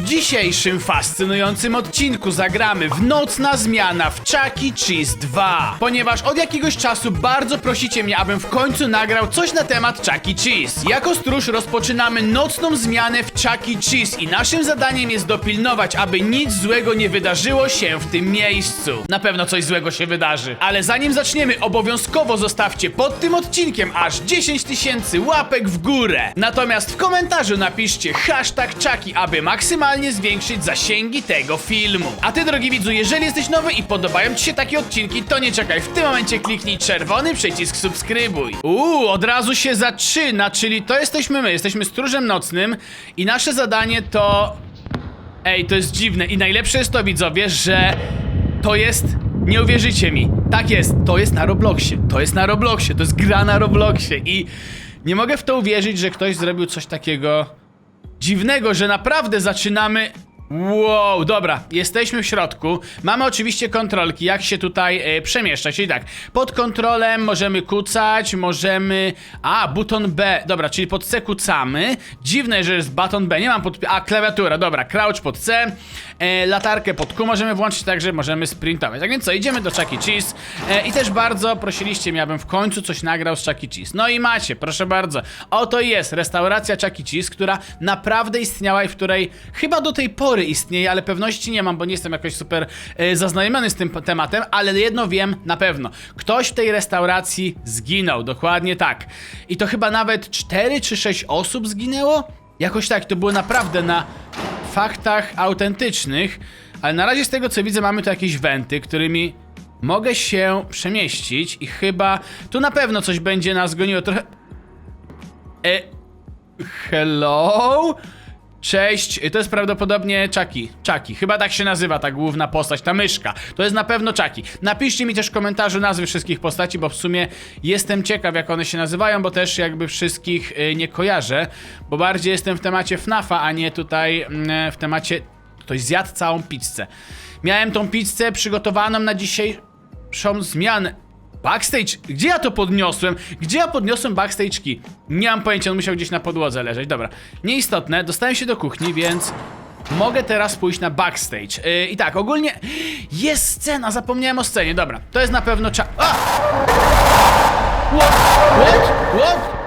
W dzisiejszym fascynującym odcinku zagramy w Nocna Zmiana w Chuck E. Cheese 2. Ponieważ od jakiegoś czasu bardzo prosicie mnie, abym w końcu nagrał coś na temat Chuck E. Cheese. Jako stróż rozpoczynamy nocną zmianę w Chuck E. Cheese i naszym zadaniem jest dopilnować, aby nic złego nie wydarzyło się w tym miejscu. Na pewno coś złego się wydarzy. Ale zanim zaczniemy, obowiązkowo zostawcie pod tym odcinkiem aż 10 tysięcy łapek w górę. Natomiast w komentarzu napiszcie hashtag Chucky, aby maksymalnie zwiększyć zasięgi tego filmu. A ty, drogi widzu, jeżeli jesteś nowy i podobają ci się takie odcinki, to nie czekaj, w tym momencie kliknij czerwony przycisk subskrybuj. Uuu, od razu się zaczyna, czyli to jesteśmy my, jesteśmy stróżem nocnym i nasze zadanie to... Ej, to jest dziwne i najlepsze jest to, widzowie, że to jest... Nie uwierzycie mi. Tak jest, to jest na Robloxie. To jest na Robloxie, to jest gra na Robloxie i nie mogę w to uwierzyć, że ktoś zrobił coś takiego dziwnego, że naprawdę zaczynamy. Wow, dobra, jesteśmy w środku. Mamy oczywiście kontrolki, jak się tutaj e, przemieszczać. Czyli tak, pod kontrolem możemy kucać, możemy. A, buton B. Dobra, czyli pod C kucamy. Dziwne, że jest baton B. Nie mam pod. A, klawiatura, dobra, crouch pod C. E, latarkę pod Q możemy włączyć, także możemy sprintować. Tak więc co, idziemy do Chuck E. Cheese. E, I też bardzo prosiliście mnie, abym w końcu coś nagrał z Chuck E. Cheese. No i macie, proszę bardzo. Oto jest restauracja Chuck E. Cheese, która naprawdę istniała i w której chyba do tej pory istnieje, ale pewności nie mam, bo nie jestem jakoś super e, zaznajomiony z tym tematem, ale jedno wiem na pewno. Ktoś w tej restauracji zginął, dokładnie tak. I to chyba nawet 4 czy 6 osób zginęło? Jakoś tak, to było naprawdę na faktach autentycznych, ale na razie z tego co widzę mamy tu jakieś wenty, którymi mogę się przemieścić i chyba tu na pewno coś będzie nas goniło trochę... E... Hello? Cześć, to jest prawdopodobnie Chucky. Chucky, chyba tak się nazywa ta główna postać, ta myszka. To jest na pewno Chucky. Napiszcie mi też w komentarzu nazwy wszystkich postaci, bo w sumie jestem ciekaw jak one się nazywają, bo też jakby wszystkich y, nie kojarzę, bo bardziej jestem w temacie FNAFa, a nie tutaj mm, w temacie... Ktoś zjadł całą pizzę. Miałem tą pizzę przygotowaną na dzisiejszą zmianę. Backstage? Gdzie ja to podniosłem? Gdzie ja podniosłem backstage key? Nie mam pojęcia, on musiał gdzieś na podłodze leżeć. Dobra, nieistotne, dostałem się do kuchni, więc mogę teraz pójść na backstage. Yy, I tak, ogólnie jest scena, zapomniałem o scenie. Dobra, to jest na pewno cza... A! What? What? What?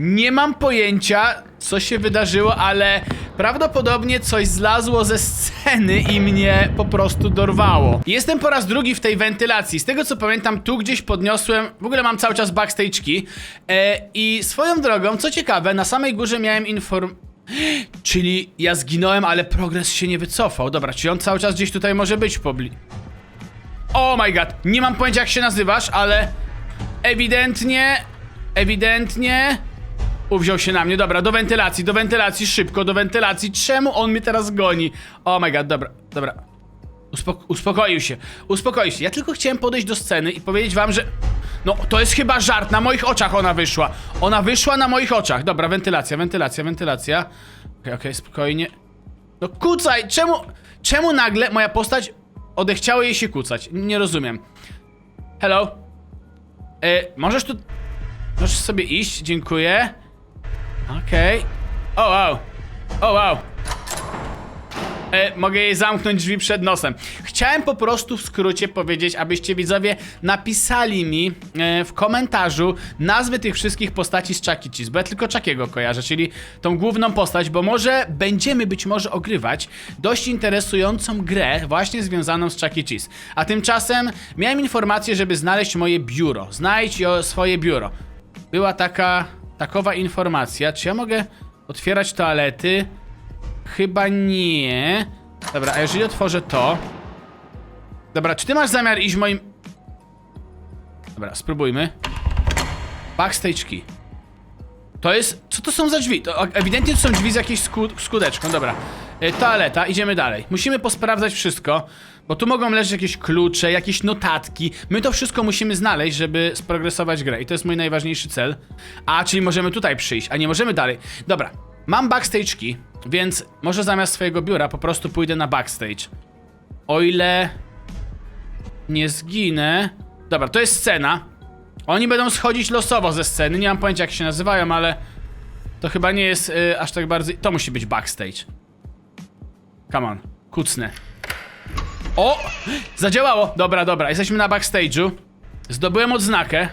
Nie mam pojęcia, co się wydarzyło, ale prawdopodobnie coś zlazło ze sceny i mnie po prostu dorwało. Jestem po raz drugi w tej wentylacji. Z tego co pamiętam, tu gdzieś podniosłem. W ogóle mam cały czas backstage'ki. E, I swoją drogą, co ciekawe, na samej górze miałem inform. Czyli ja zginąłem, ale progres się nie wycofał. Dobra, czyli on cały czas gdzieś tutaj może być pobli. Oh my god, nie mam pojęcia jak się nazywasz, ale ewidentnie, ewidentnie uwziął się na mnie. Dobra, do wentylacji, do wentylacji, szybko, do wentylacji. Czemu on mnie teraz goni? Oh my god, dobra, dobra. Uspoko uspokoił się, uspokoił się. Ja tylko chciałem podejść do sceny i powiedzieć wam, że... No, to jest chyba żart, na moich oczach ona wyszła. Ona wyszła na moich oczach. Dobra, wentylacja, wentylacja, wentylacja. Okej, okej, spokojnie. No kucaj, czemu... Czemu nagle moja postać odechciało jej się kucać? Nie rozumiem. Hello? E, możesz tu... Możesz sobie iść, dziękuję. Okej. O wow. O wow. E, mogę jej zamknąć drzwi przed nosem. Chciałem po prostu w skrócie powiedzieć, abyście widzowie napisali mi e, w komentarzu nazwy tych wszystkich postaci z Chucky Cheese, bo ja tylko Chuckiego kojarzę, czyli tą główną postać, bo może będziemy być może ogrywać dość interesującą grę właśnie związaną z Chucky Cheese. A tymczasem miałem informację, żeby znaleźć moje biuro. Znajdź swoje biuro. Była taka, takowa informacja. Czy ja mogę otwierać toalety? Chyba nie. Dobra, a jeżeli otworzę to... Dobra, czy ty masz zamiar iść moim... Dobra, spróbujmy. Backstage key. To jest... Co to są za drzwi? To ewidentnie to są drzwi z jakąś sku... Dobra. E, toaleta, idziemy dalej. Musimy posprawdzać wszystko, bo tu mogą leżeć jakieś klucze, jakieś notatki. My to wszystko musimy znaleźć, żeby sprogresować grę. I to jest mój najważniejszy cel. A, czyli możemy tutaj przyjść, a nie możemy dalej. Dobra, mam backstage key, więc może zamiast swojego biura po prostu pójdę na backstage. O ile nie zginę. Dobra, to jest scena. Oni będą schodzić losowo ze sceny. Nie mam pojęcia jak się nazywają, ale To chyba nie jest y, aż tak bardzo... To musi być backstage. Come on, kucnę. O! Zadziałało! Dobra, dobra, jesteśmy na backstage'u. Zdobyłem odznakę.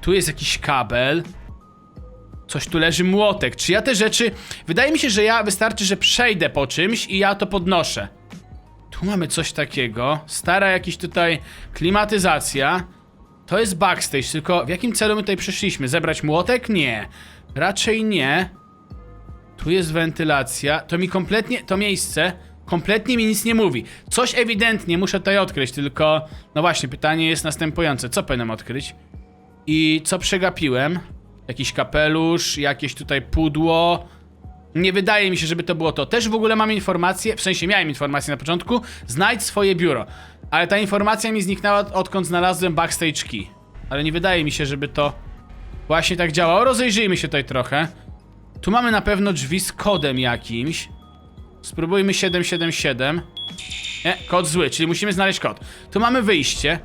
Tu jest jakiś kabel. Coś tu leży młotek. Czy ja te rzeczy... Wydaje mi się, że ja wystarczy, że przejdę po czymś i ja to podnoszę. Tu mamy coś takiego. Stara jakiś tutaj klimatyzacja. To jest backstage, tylko w jakim celu my tutaj przyszliśmy? Zebrać młotek? Nie. Raczej nie. Tu jest wentylacja. To mi kompletnie, to miejsce kompletnie mi nic nie mówi. Coś ewidentnie muszę tutaj odkryć, tylko no właśnie, pytanie jest następujące. Co powinienem odkryć? I co przegapiłem? Jakiś kapelusz, jakieś tutaj pudło. Nie wydaje mi się, żeby to było to. Też w ogóle mam informację, w sensie miałem informację na początku, znajdź swoje biuro. Ale ta informacja mi zniknęła odkąd znalazłem backstage key. Ale nie wydaje mi się, żeby to właśnie tak działało. Rozejrzyjmy się tutaj trochę. Tu mamy na pewno drzwi z kodem jakimś. Spróbujmy 777. Nie, kod zły, czyli musimy znaleźć kod. Tu mamy wyjście.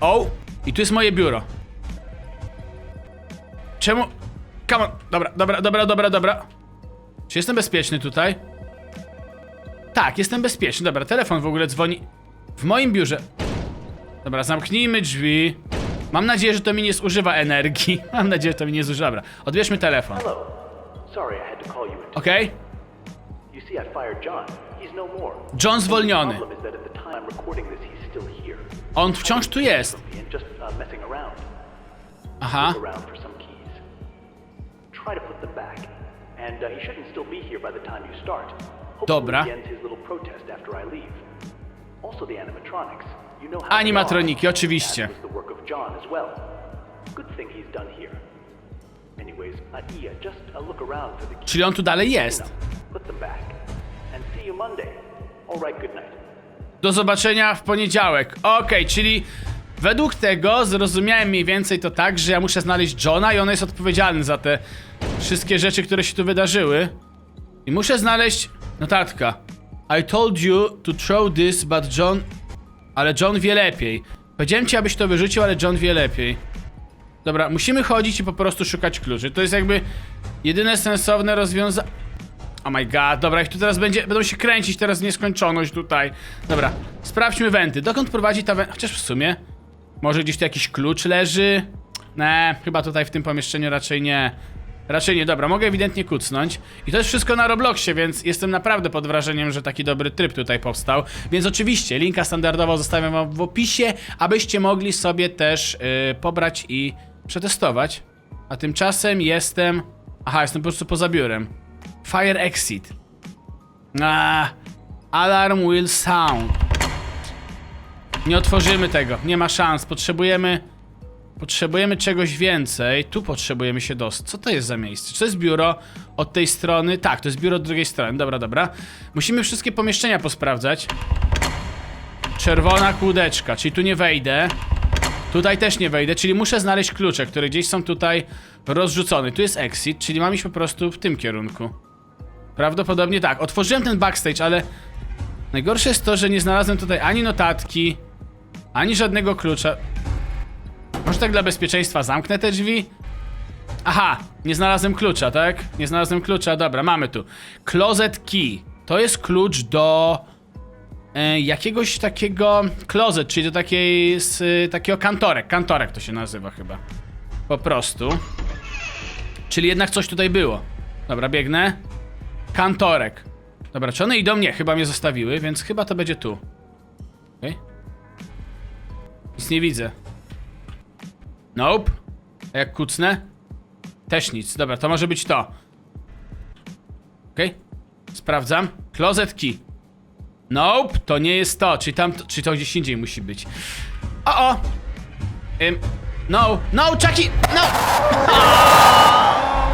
O! I tu jest moje biuro. Czemu? Come on. Dobra, dobra, dobra, dobra, dobra. Czy jestem bezpieczny tutaj? Tak, jestem bezpieczny. Dobra, telefon w ogóle dzwoni. W moim biurze. Dobra, zamknijmy drzwi. Mam nadzieję, że to mi nie zużywa energii. Mam nadzieję, że to mi nie zużywa. Dobra, odbierzmy telefon. Okej? Fired John. No zwolniony. On wciąż tu jest. Uh. Aha. Uh, Dobra. Animatroniki, oczywiście. Uh, uh, keys. Czyli on tu dalej jest. Do zobaczenia w poniedziałek. Okej, czyli według tego zrozumiałem mniej więcej to tak, że ja muszę znaleźć Johna i on jest odpowiedzialny za te wszystkie rzeczy, które się tu wydarzyły. I muszę znaleźć notatka. I told you to throw this, but John... Ale John wie lepiej. Powiedziałem ci, abyś to wyrzucił, ale John wie lepiej. Dobra, musimy chodzić i po prostu szukać kluczy. To jest jakby jedyne sensowne rozwiązanie. Oh my god, dobra, ich tu teraz będzie, będą się kręcić teraz w nieskończoność tutaj. Dobra, sprawdźmy wenty. Dokąd prowadzi ta węd... Chociaż w sumie, może gdzieś tu jakiś klucz leży? Ne, chyba tutaj w tym pomieszczeniu raczej nie. Raczej nie, dobra, mogę ewidentnie kucnąć. I to jest wszystko na Robloxie, więc jestem naprawdę pod wrażeniem, że taki dobry tryb tutaj powstał. Więc oczywiście, linka standardowo zostawiam wam w opisie, abyście mogli sobie też yy, pobrać i przetestować. A tymczasem jestem... Aha, jestem po prostu poza biurem. Fire exit. Alarm will sound. Nie otworzymy tego, nie ma szans. Potrzebujemy. Potrzebujemy czegoś więcej. Tu potrzebujemy się dostać. Co to jest za miejsce? Czy to jest biuro od tej strony? Tak, to jest biuro od drugiej strony. Dobra, dobra. Musimy wszystkie pomieszczenia posprawdzać. Czerwona kłódeczka, czyli tu nie wejdę. Tutaj też nie wejdę, czyli muszę znaleźć klucze, które gdzieś są tutaj rozrzucone. Tu jest exit, czyli mam iść po prostu w tym kierunku. Prawdopodobnie tak. Otworzyłem ten backstage, ale najgorsze jest to, że nie znalazłem tutaj ani notatki, ani żadnego klucza. Może tak dla bezpieczeństwa zamknę te drzwi? Aha, nie znalazłem klucza, tak? Nie znalazłem klucza, dobra, mamy tu. Closet key. To jest klucz do e, jakiegoś takiego closet, czyli do takiej, z, e, takiego kantorek. Kantorek to się nazywa chyba. Po prostu. Czyli jednak coś tutaj było. Dobra, biegnę. Kantorek. Dobra, czy one idą? Nie, chyba mnie zostawiły, więc chyba to będzie tu. Okej. Nic nie widzę. Nope. A jak kucnę? Też nic. Dobra, to może być to. Okej. Sprawdzam. Closet key. Nope, to nie jest to. Czy tam, czy to gdzieś indziej musi być. O, o! Ym, no, no, Chucky, no!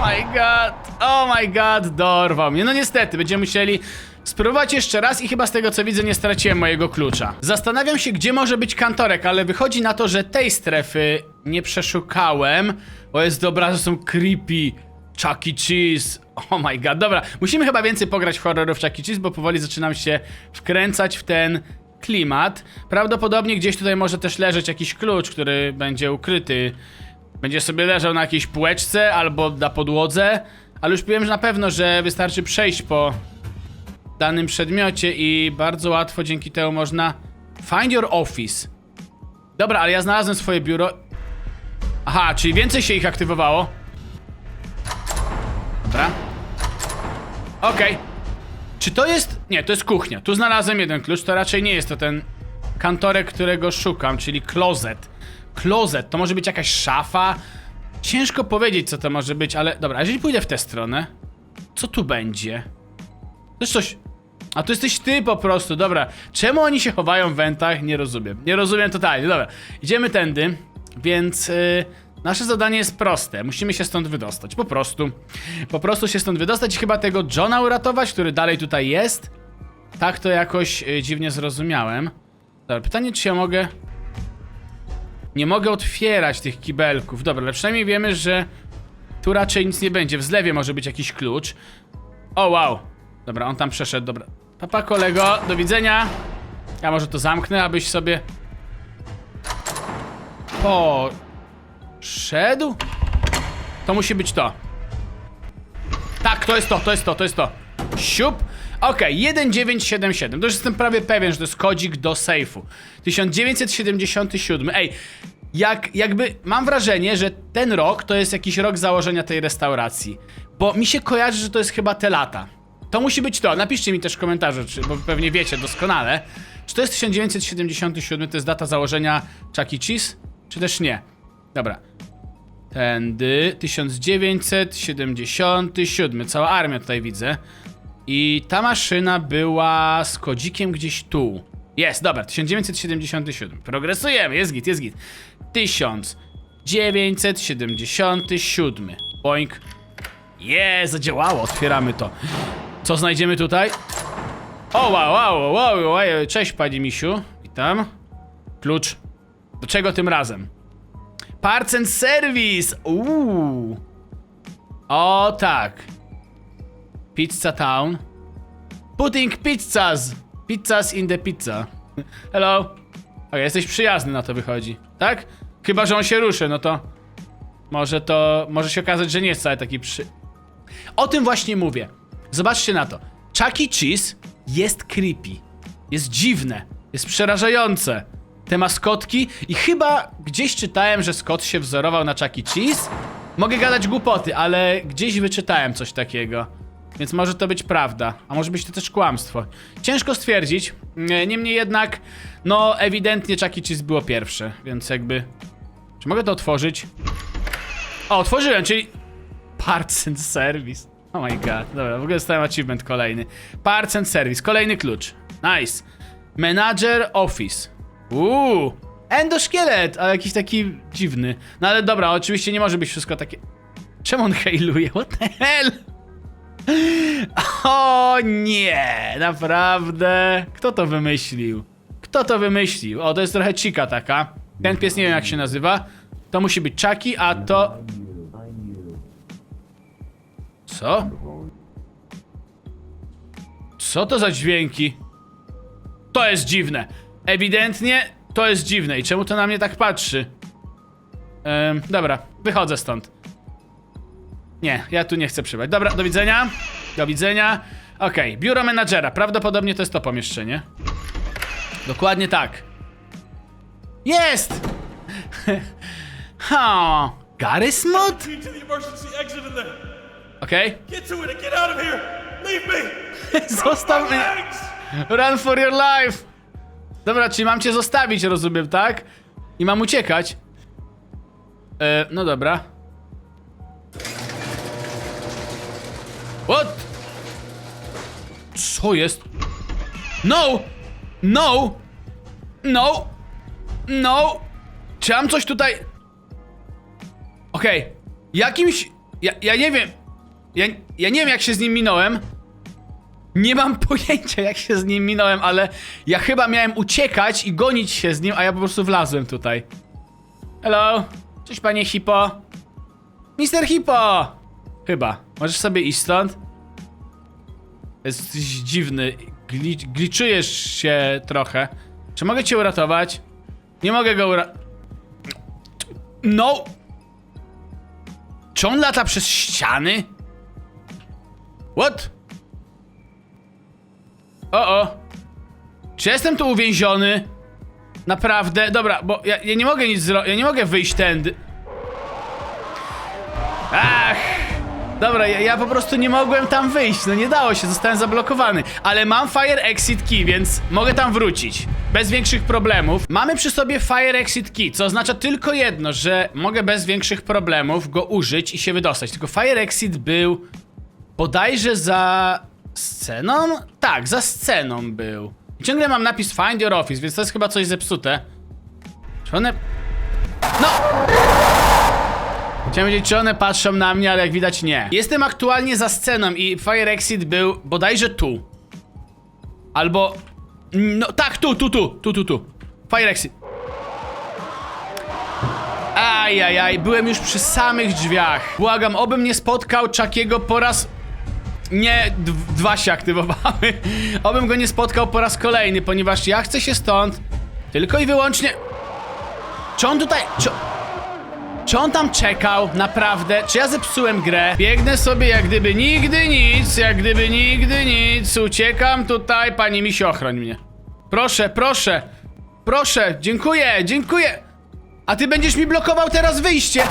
Oh my god, oh my god, dorwał mnie. No niestety, będziemy musieli spróbować jeszcze raz i chyba z tego co widzę nie straciłem mojego klucza. Zastanawiam się, gdzie może być kantorek, ale wychodzi na to, że tej strefy nie przeszukałem. O jest dobra, że są creepy. Chuck E. Cheese. Oh my god, dobra. Musimy chyba więcej pograć w horrorów Chuck E. Cheese, bo powoli zaczynam się wkręcać w ten klimat. Prawdopodobnie gdzieś tutaj może też leżeć jakiś klucz, który będzie ukryty Będzie sobie leżał na jakiejś półeczce albo na podłodze, ale już wiem, że na pewno, że wystarczy przejść po danym przedmiocie i bardzo łatwo dzięki temu można find your office. Dobra, ale ja znalazłem swoje biuro. Aha, czyli więcej się ich aktywowało. Dobra. Okej. Czy to jest... Nie, to jest kuchnia. Tu znalazłem jeden klucz, to raczej nie jest to ten kantorek, którego szukam, czyli closet. Closet, to może być jakaś szafa? Ciężko powiedzieć, co to może być, ale... Dobra, jeżeli pójdę w tę stronę, co tu będzie? To jest coś... A to jesteś ty po prostu, dobra. Czemu oni się chowają w wentach? Nie rozumiem. Nie rozumiem totalnie, dobra. Idziemy tędy, więc... Yy... Nasze zadanie jest proste. Musimy się stąd wydostać. Po prostu. Po prostu się stąd wydostać i chyba tego Johna uratować, który dalej tutaj jest. Tak to jakoś y, dziwnie zrozumiałem. Dobra, pytanie, czy ja mogę... Nie mogę otwierać tych kibelków. Dobra, ale przynajmniej wiemy, że tu raczej nic nie będzie. W zlewie może być jakiś klucz. O, wow. Dobra, on tam przeszedł, dobra. Papa, kolego, do widzenia. Ja może to zamknę, abyś sobie... Poszedł? To musi być to. Tak, to jest to, to jest to, to jest to. Siup. Okej, 1977. To już jestem prawie pewien, że to jest kodzik do sejfu. 1977. Ej, jak, jakby mam wrażenie, że ten rok to jest jakiś rok założenia tej restauracji. Bo mi się kojarzy, że to jest chyba te lata. To musi być to. Napiszcie mi też w czy, bo pewnie wiecie doskonale. Czy to jest 1977, to jest data założenia Chuck E. Cheese? Czy też nie? Dobra. Tędy 1977. Cała armia tutaj widzę. I ta maszyna była z kodzikiem gdzieś tu. Jest, dobra, 1977. Progresujemy, jest git, jest git. 1977. Boink. Jest, zadziałało, otwieramy to. Co znajdziemy tutaj? O, wow, wow, wow, wow, cześć panie misiu. Witam. Klucz. Do czego tym razem? Parts and Service! Uuu. O tak. Pizza Town. Putting pizzas. Pizzas in the pizza. Hello. O, jesteś przyjazny na to wychodzi. Tak? Chyba, że on się ruszy, no to... Może to... Może się okazać, że nie jest wcale taki przy... O tym właśnie mówię. Zobaczcie na to. Chuck E. Cheese jest creepy. Jest dziwne. Jest przerażające. Te maskotki i chyba gdzieś czytałem, że Scott się wzorował na Chuck E. Cheese. Mogę gadać głupoty, ale gdzieś wyczytałem coś takiego. Więc może to być prawda, a może być to też kłamstwo. Ciężko stwierdzić. Nie- Niemniej jednak, no ewidentnie Chuck E. Cheese było pierwsze, więc jakby... Czy mogę to otworzyć? O, otworzyłem, czyli... Parts and Service. Oh my god, dobra, w ogóle dostałem achievement kolejny. Parts and Service, kolejny klucz. Nice. Manager Office. Uuu. Endoszkielet, ale jakiś taki dziwny. No ale dobra, oczywiście nie może być wszystko takie... Czemu on hejluje? What the hell? O nie, naprawdę. Kto to wymyślił? Kto to wymyślił? O, to jest trochę cika taka. Ten pies nie wiem jak się nazywa. To musi być Chucky, a to... Co? Co to za dźwięki? To jest dziwne. Ewidentnie to jest dziwne. I czemu to na mnie tak patrzy? Ym, dobra, wychodzę stąd. Nie, ja tu nie chcę przybyć. Dobra, do widzenia. Do widzenia. Okej, biuro menadżera. Prawdopodobnie to jest to pomieszczenie. Dokładnie tak. Jest! ha! Garys Okej. Zostaw mnie. Run for your life! Dobra, czyli mam cię zostawić, rozumiem, tak? I mam uciekać. E, no dobra. What? Co jest? No! No! No! No! Czy mam coś tutaj... Okej. Jakimś... Ja, ja nie wiem... Ja, ja nie wiem, jak się z nim minąłem. Nie mam pojęcia, jak się z nim minąłem, ale ja chyba miałem uciekać i gonić się z nim, a ja po prostu wlazłem tutaj. Hello? Cześć, panie Hipo. Mister Hipo! Chyba. Możesz sobie iść stąd? Jesteś dziwny. Gli gliczujesz się trochę. Czy mogę cię uratować? Nie mogę go ura... No! Czy on lata przez ściany? What? O, o. Czy jestem tu uwięziony? Naprawdę? Dobra, bo ja, ja nie mogę nic zrobić. Ja nie mogę wyjść tędy. Ach! Dobra, ja, ja po prostu nie mogłem tam wyjść. No nie dało się, zostałem zablokowany. Ale mam Fire Exit Key, więc mogę tam wrócić. Bez większych problemów. Mamy przy sobie Fire Exit Key, co oznacza tylko jedno, że mogę bez większych problemów go użyć i się wydostać. Tylko Fire Exit był bodajże za sceną? Tak, za sceną był. I ciągle mam napis Find Your Office, więc to jest chyba coś zepsute. Czy one... No! Chciałem wiedzieć, czy one patrzą na mnie, ale jak widać nie. Jestem aktualnie za sceną i Fire Exit był bodajże tu. Albo... No tak, tu, tu, tu, tu, tu, tu. Fire Exit. Ajajaj, byłem już przy samych drzwiach. Błagam, obym nie spotkał Chuckiego po raz... Nie, dwa się aktywowały. Obym go nie spotkał po raz kolejny, ponieważ ja chcę się stąd tylko i wyłącznie... Czy on tutaj... Czy... Czy on tam czekał, naprawdę? Czy ja zepsułem grę? Biegnę sobie jak gdyby nigdy nic, jak gdyby nigdy nic. Uciekam tutaj, pani misi, ochroń mnie. Proszę, proszę, proszę, dziękuję, dziękuję. A ty będziesz mi blokował teraz wyjście?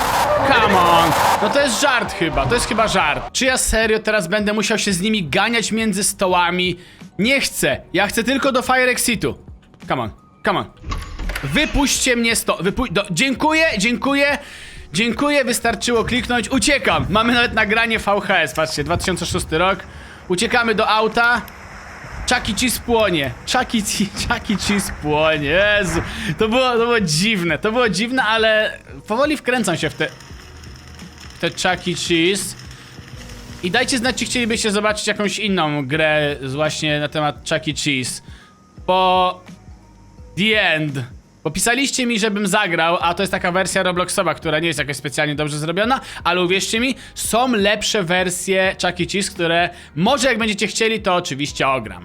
Come on. No to jest żart chyba, to jest chyba żart. Czy ja serio teraz będę musiał się z nimi ganiać między stołami? Nie chcę, ja chcę tylko do Fire Exitu. Come on, come on. Wypuśćcie mnie sto... Wypu... Do... Dziękuję, dziękuję. Dziękuję, wystarczyło kliknąć. Uciekam. Mamy nawet nagranie VHS. Patrzcie, 2006 rok. Uciekamy do auta. Chucky Cheese płonie. Chucky, Che- Chucky Cheese płonie. Jezu. To było, to było dziwne. To było dziwne, ale powoli wkręcam się w te... Te Chucky Cheese. I dajcie znać, czy chcielibyście zobaczyć jakąś inną grę właśnie na temat Chucky Cheese. Bo The End. Bo pisaliście mi, żebym zagrał, a to jest taka wersja Robloxowa, która nie jest jakoś specjalnie dobrze zrobiona, ale uwierzcie mi, są lepsze wersje Chucky Cheese, które może jak będziecie chcieli, to oczywiście ogram.